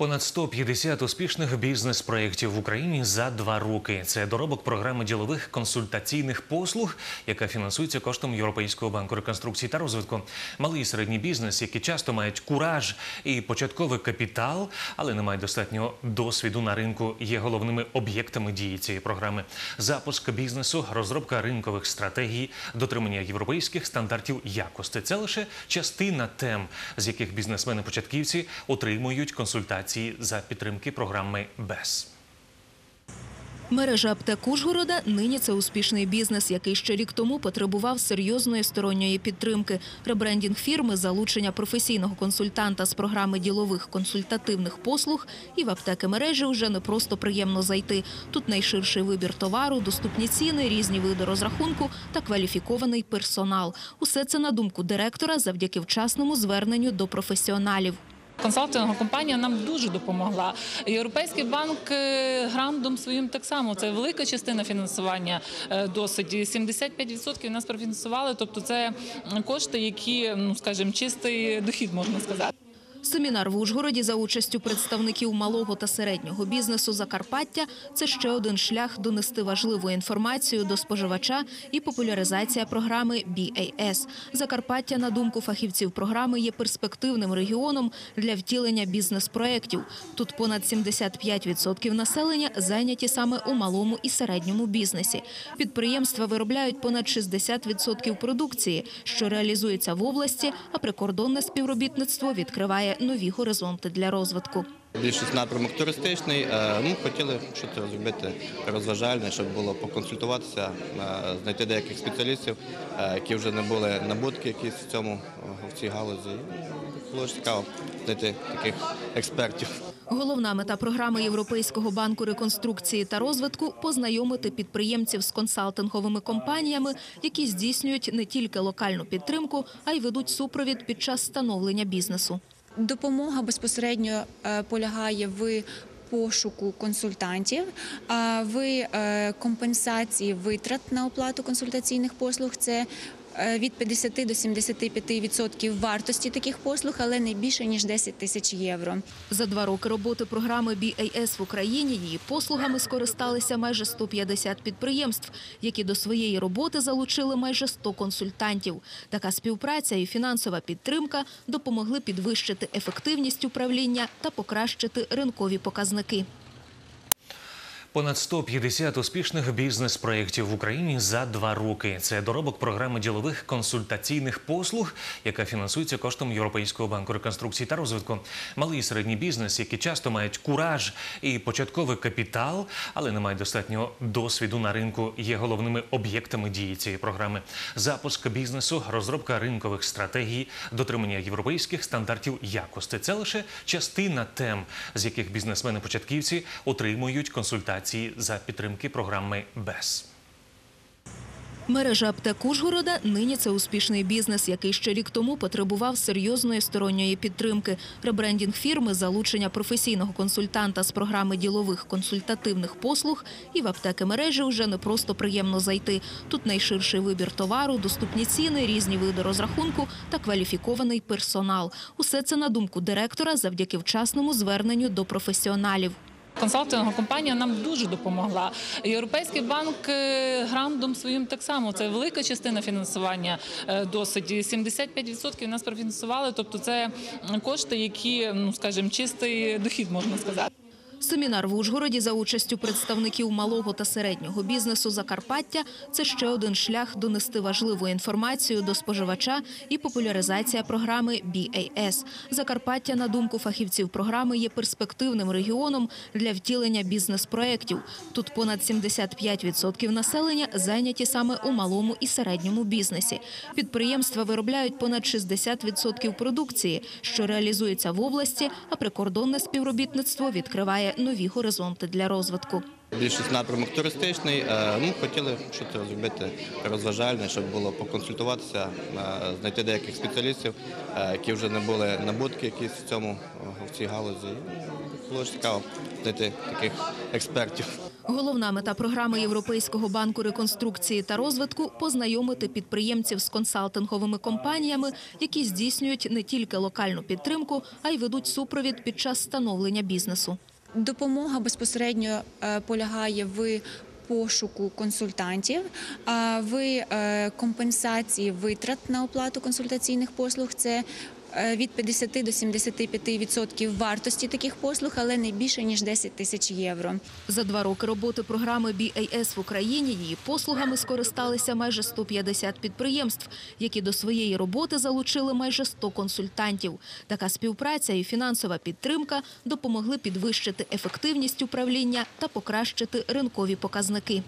Понад 150 успішних бізнес-проєктів в Україні за два роки. Це доробок програми ділових консультаційних послуг, яка фінансується коштом Європейського банку реконструкції та розвитку. Малий і середній бізнес, які часто мають кураж і початковий капітал, але не мають достатнього досвіду на ринку, є головними об'єктами дії цієї програми. Запуск бізнесу, розробка ринкових стратегій, дотримання європейських стандартів якості. Це лише частина тем, з яких бізнесмени-початківці отримують консультації за підтримки програми БЕС. Мережа аптек Ужгорода нині це успішний бізнес, який ще рік тому потребував серйозної сторонньої підтримки. Ребрендінг фірми, залучення професійного консультанта з програми ділових консультативних послуг і в аптеки мережі вже не просто приємно зайти. Тут найширший вибір товару, доступні ціни, різні види розрахунку та кваліфікований персонал. Усе це на думку директора завдяки вчасному зверненню до професіоналів. Консалтингова компанія нам дуже допомогла. Європейський банк грандом грантом своїм так само. Це велика частина фінансування е, досить. 75% нас профінансували. Тобто, це кошти, які, ну скажімо, чистий дохід можна сказати. Семінар в Ужгороді за участю представників малого та середнього бізнесу Закарпаття – це ще один шлях донести важливу інформацію до споживача і популяризація програми BAS. Закарпаття, на думку фахівців програми, є перспективним регіоном для втілення бізнес-проєктів. Тут понад 75% населення зайняті саме у малому і середньому бізнесі. Підприємства виробляють понад 60% продукції, що реалізується в області, а прикордонне співробітництво відкриває нові горизонти для розвитку. Більшість напрямок туристичний. Е, Ну, хотіли щось зробити розважальне, щоб було поконсультуватися, е, знайти деяких спеціалістів, е, які вже не були набутки якісь в цьому в цій галузі. Було ж цікаво знайти таких експертів. Головна мета програми Європейського банку реконструкції та розвитку познайомити підприємців з консалтинговими компаніями, які здійснюють не тільки локальну підтримку, а й ведуть супровід під час становлення бізнесу. Допомога безпосередньо е, полягає в пошуку консультантів, в е, компенсації витрат на оплату консультаційних послуг. Це від 50 до 75% вартості таких послуг, але не більше ніж 10 тисяч євро. За два роки роботи програми BAS в Україні її послугами скористалися майже 150 підприємств, які до своєї роботи залучили майже 100 консультантів. Така співпраця і фінансова підтримка допомогли підвищити ефективність управління та покращити ринкові показники. Понад 150 успішних бізнес-проєктів в Україні за два роки. Це доробок програми ділових консультаційних послуг, яка фінансується коштом Європейського банку реконструкції та розвитку. Малий і середній бізнес, які часто мають кураж і початковий капітал, але не мають достатнього досвіду на ринку, є головними об'єктами дії цієї програми. Запуск бізнесу, розробка ринкових стратегій, дотримання європейських стандартів якості. Це лише частина тем, з яких бізнесмени-початківці отримують консультації за підтримки програми БЕС. Мережа аптек Ужгорода нині це успішний бізнес, який ще рік тому потребував серйозної сторонньої підтримки. Ребрендінг фірми, залучення професійного консультанта з програми ділових консультативних послуг і в аптеки мережі вже не просто приємно зайти. Тут найширший вибір товару, доступні ціни, різні види розрахунку та кваліфікований персонал. Усе це на думку директора завдяки вчасному зверненню до професіоналів. Консалтингова компанія нам дуже допомогла. Європейський банк грандом грантом своїм так само. Це велика частина фінансування е, досить. 75% нас профінансували. Тобто, це кошти, які, ну скажімо, чистий дохід можна сказати. Семінар в Ужгороді за участю представників малого та середнього бізнесу Закарпаття – це ще один шлях донести важливу інформацію до споживача і популяризація програми BAS. Закарпаття, на думку фахівців програми, є перспективним регіоном для втілення бізнес-проєктів. Тут понад 75% населення зайняті саме у малому і середньому бізнесі. Підприємства виробляють понад 60% продукції, що реалізується в області, а прикордонне співробітництво відкриває нові горизонти для розвитку. Більшість напрямок туристичний. е, Ну, хотіли щось зробити розважальне, щоб було поконсультуватися, е, знайти деяких спеціалістів, е, які вже не були набутки якісь в цьому в цій галузі. Було ж цікаво знайти таких експертів. Головна мета програми Європейського банку реконструкції та розвитку познайомити підприємців з консалтинговими компаніями, які здійснюють не тільки локальну підтримку, а й ведуть супровід під час становлення бізнесу. Допомога безпосередньо е, полягає в пошуку консультантів, в е, компенсації витрат на оплату консультаційних послуг. Це від 50 до 75% вартості таких послуг, але не більше ніж 10 тисяч євро. За два роки роботи програми BAS в Україні її послугами скористалися майже 150 підприємств, які до своєї роботи залучили майже 100 консультантів. Така співпраця і фінансова підтримка допомогли підвищити ефективність управління та покращити ринкові показники.